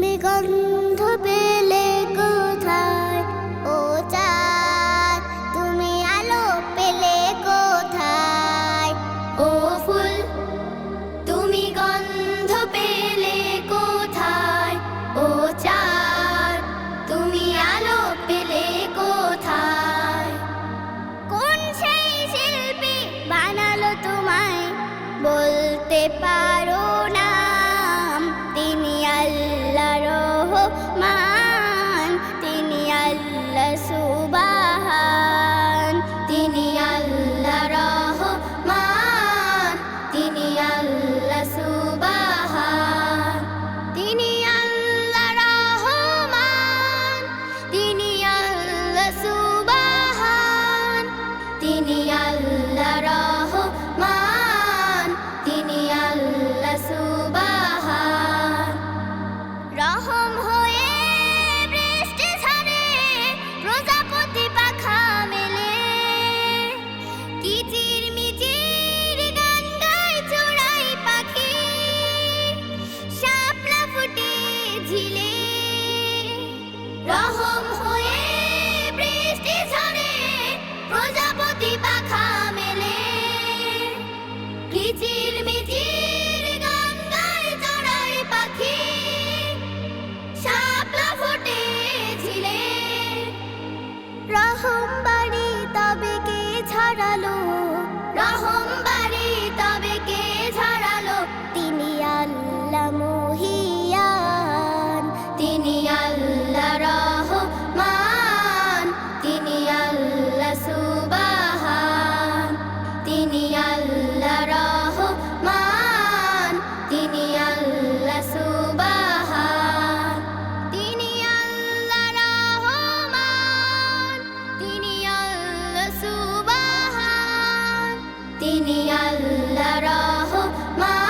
তুমি গন্ধ পেলে কোথায়? ও চার তুমি আলো পেলে কোথায়? ও ফুল, তুমি গন্ধ পেলে কোথায়? ও চার তুমি আলো পেলে কোথায়? কোন সেই শিল্পী বানালো তোমায়? বলতে পারো না। সুবা তিনি আল্লাহ রহমান।